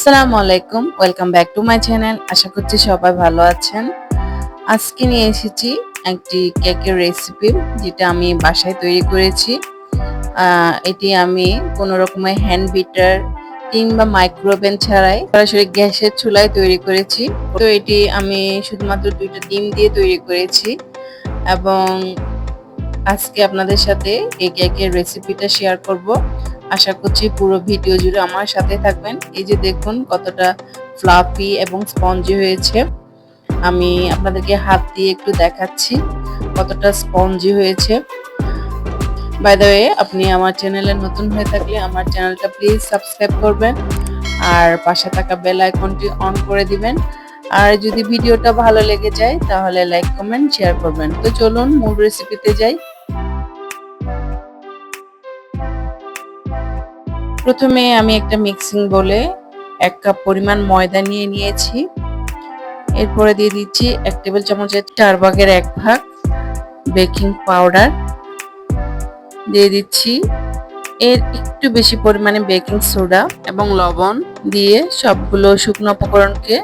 আসসালামু আলাইকুম welcome back to my channel আশা করছি সবাই ভালো আছেন। আজকে নিয়ে এসেছি একটি কেকের রেসিপি যেটা আমি বাসায় তৈরি করেছি। এটি আমি কোনো রকমের হ্যান্ড বিটার কিংবা মাইক্রোওভেন ছাড়াই সরাসরি গ্যাসের চুলায় তৈরি করেছি। তো এটি আমি শুধুমাত্র দুইটা ডিম দিয়ে তৈরি করেছি এবং আজকে আপনাদের সাথে এই কেকের রেসিপিটা শেয়ার করব। আশা করছি পুরো ভিডিও জুড়ে আমার সাথে থাকবেন। এই যে দেখুন কতটা ফ্লাফি এবং স্পঞ্জি হয়েছে। আমি আপনাদেরকে হাত দিয়ে একটু দেখাচ্ছি কতটা স্পঞ্জি হয়েছে। বাই দ্য ওয়ে আপনি আমার চ্যানেলে নতুন হয়ে থাকলে আমার চ্যানেলটা প্লিজ সাবস্ক্রাইব করবেন আর পাশে থাকা বেল আইকনটি অন করে দিবেন। আর যদি ভিডিওটা ভালো লেগে যায়, তাহলে লাইক কমেন্ট শেয়ার করবেন। তো চলুন মূল রেসিপিতে যাই। প্রথমে আমি একটা মিক্সিং বলে এক কাপ পরিমাণ ময়দা নিয়ে নিয়েছি। এরপরে দিয়ে দিচ্ছি এক টেবিল চামচের চার ভাগের এক ভাগ বেকিং পাউডার দিয়ে দিচ্ছি এর একটু বেশি পরিমাণে বেকিং সোডা এবং লবণ দিয়ে সবগুলো শুকনো উপকরণকে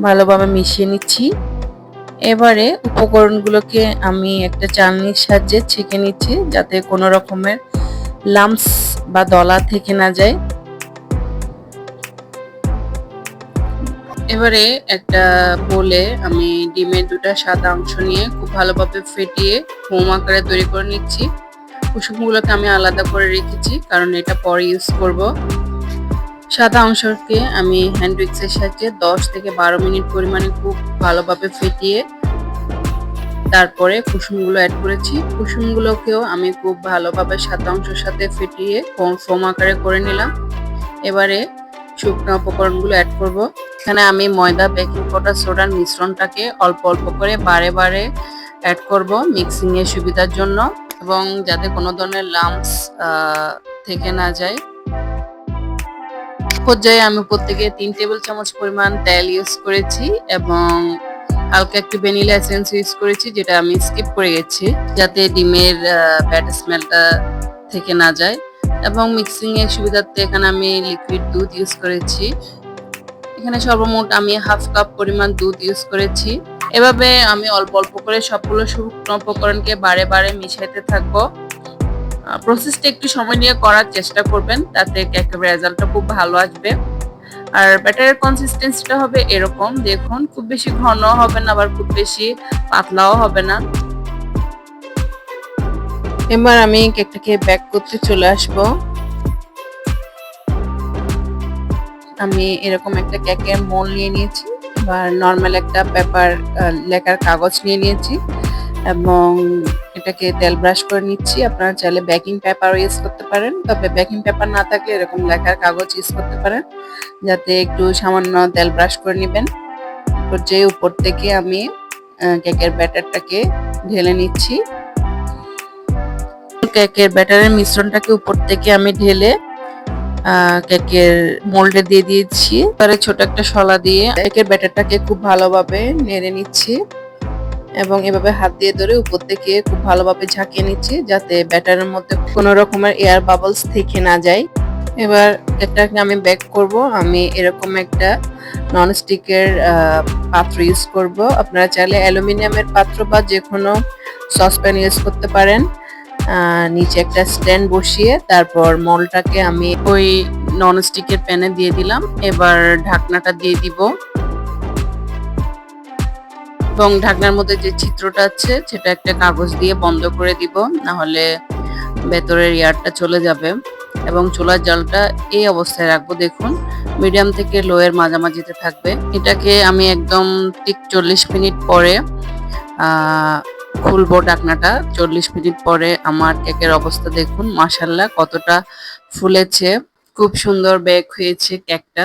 ভালোভাবে মিশিয়ে নিচ্ছি। এবারে উপকরণগুলোকে আমি একটা চালনির সাহায্যে ছেঁকে নিচ্ছি যাতে কোনো রকমের লামস বা দলা থেকে না যায়। এবারে একটা বলে আমি ডিমের দুটা সাদা অংশ নিয়ে খুব ভালোভাবে ফেটিয়ে ফোম আকারে তৈরি করে নিচ্ছি। কুসুমগুলোকে আমি আলাদা করে রেখেছি, কারণ এটা পরে ইউজ করব। সাদা অংশকে আমি হ্যান্ড উইক্সের সাহায্যে দশ থেকে বারো মিনিট পরিমাণে খুব ভালোভাবে ফেটিয়ে তারপরে কুসুমগুলো অ্যাড করেছি। কুসুমগুলোকেও আমি খুব ভালোভাবে সাদা অংশের সাথে ফেটিয়ে ফোম আকারে করে নিলাম। এবারে শুকনো উপকরণগুলো অ্যাড করব। এখানে আমি ময়দা বেকিং পাউডার সোডার মিশ্রণটাকে অল্প অল্প করে বারে বারে অ্যাড করব মিক্সিংয়ের সুবিধার জন্য এবং যাতে কোনো ধরনের লাম্পস থেকে না যায়। পর্যায়ে আমি প্রত্যেকে তিন টেবিল চামচ পরিমাণ তেল ইউজ করেছি এবং হালকা একটু ভ্যানিলা এসেন্স ইউজ করেছি, যেটা আমি স্কিপ করে গেছি, যাতে ডিমের ব্যাড স্মেলটা থেকে না যায়। এবং মিক্সিং এর সুবিধার্থে এখানে আমি লিকুইড দুধ ইউজ করেছি। এখানে সর্বমোট আমি হাফ কাপ পরিমাণ দুধ ইউজ করেছি। এভাবে আমি অল্প অল্প করে সবগুলো শুকনো উপকরণকে বারে বারে মিশাইতে থাকব। প্রসেসটা একটু সময় নিয়ে করার চেষ্টা করবেন, তাতে কেকের রেজাল্টটা খুব ভালো আসবে। আর ব্যাটারের কনসিস্টেন্সিটা হবে এরকম। দেখুন, খুব বেশি ঘন হবে না, আবার খুব বেশি পাতলাও হবে না। এবার আমি কেকটাকে ব্যাক করতে চলে আসব। আমি এরকম একটা কেকের মোল নিয়ে নিয়েছি, এবার নর্মাল একটা পেপার লেখার কাগজ নিয়ে নিয়েছি এবং এটাকে তেল ব্রাশ করে নিচ্ছি। আপনারা চাইলে বেকিং পেপারও ইউজ করতে পারেন। তবে বেকিং পেপার না থাকলে এরকম লেখার কাগজ ইউজ করতে পারেন। যাতে একটু সামান্য তেল ব্রাশ করে নেবেন। যে উপর থেকে আমি কেকের ব্যাটারটাকে ঢেলে নিচ্ছি। কেকের ব্যাটারের মিশ্রণটাকে উপর থেকে আমি ঢেলে কেকের মোল্ডে দিয়ে দিয়েছি। তারে ছোট একটা শলা দিয়ে কেকের ব্যাটারটাকে খুব ভালোভাবে নেড়ে নিচ্ছি। এবং এভাবে হাত দিয়ে ধরে উপর থেকে খুব ভালোভাবে ঝাঁকিয়ে নিচ্ছি যাতে ব্যাটারের মধ্যে কোনো রকমের এয়ার বাবলস থেকে না যায়। এবার এটাকে আমি ব্যাক করব। আমি এরকম একটা ননস্টিকের পাত্র ইউজ করব। আপনারা চাইলে অ্যালুমিনিয়ামের পাত্র বা যে কোনো সসপ্যান ইউজ করতে পারেন। নিচে একটা স্ট্যান্ড বসিয়ে তারপর মলটাকে আমি ওই ননস্টিকের প্যানে দিয়ে দিলাম। এবার ঢাকনাটা দিয়ে দিব। এবং ঢাকনার মধ্যে যে চিত্রটা আছে, সেটা একটা কাগজ দিয়ে বন্ধ করে দিব না হলে ভেতরের এয়ারটা চলে যাবে। এবং চুলার জলটা এই অবস্থায় রাখব, দেখুন। মিডিয়াম থেকে লোয়ের মাঝামাঝিতে থাকবে। এটাকে আমি একদম ঠিক চল্লিশ মিনিট পরে খুলবো ডাকনাটা চল্লিশ মিনিট পরে আমার কেকের অবস্থা দেখুন মাসাল্লাহ কতটা ফুলেছে। খুব সুন্দর বেক হয়েছে কেকটা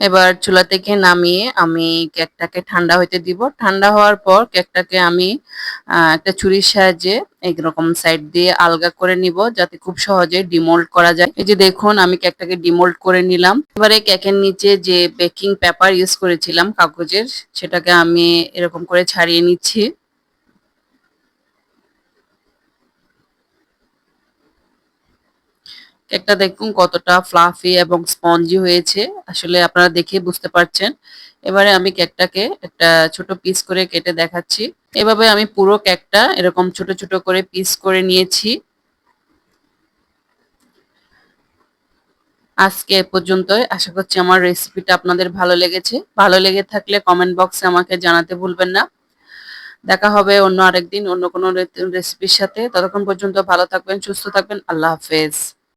এবার চুলা থেকে নামিয়ে আমি কেকটাকে ঠান্ডা হইতে দিব। ঠান্ডা হওয়ার পর কেকটাকে আমি একটা ছুরির সাহায্যে এইরকম সাইড দিয়ে আলগা করে নিব যাতে খুব সহজে ডিমোল্ড করা যায়। এই যে দেখুন, আমি কেকটাকে ডিমোল্ড করে নিলাম। এবারে কেকের নিচে যে বেকিং পেপার ইউজ করেছিলাম কাগজের, সেটাকে আমি এরকম করে ছাড়িয়ে নিচ্ছি। কেকটা দেখুন কতটা ফ্লাফি এবং স্পঞ্জি হয়েছে। আসলে আপনারা দেখে বুঝতে পারছেন। এবারে আমি কেকটাকে একটা ছোট পিস করে কেটে দেখাচ্ছি। এভাবে আমি পুরো কেকটা এরকম ছোট ছোট করে পিস করে নিয়েছি। আজকে এ পর্যন্তই। আশা করছি আমার রেসিপিটা আপনাদের ভালো লেগেছে। ভালো লেগে থাকলে কমেন্ট বক্সে আমাকে জানাতে ভুলবেন না। দেখা হবে অন্য আরেকদিন অন্য কোনো রেসিপির সাথে। ততক্ষণ পর্যন্ত ভালো থাকবেন, সুস্থ থাকবেন। আল্লাহ হাফেজ।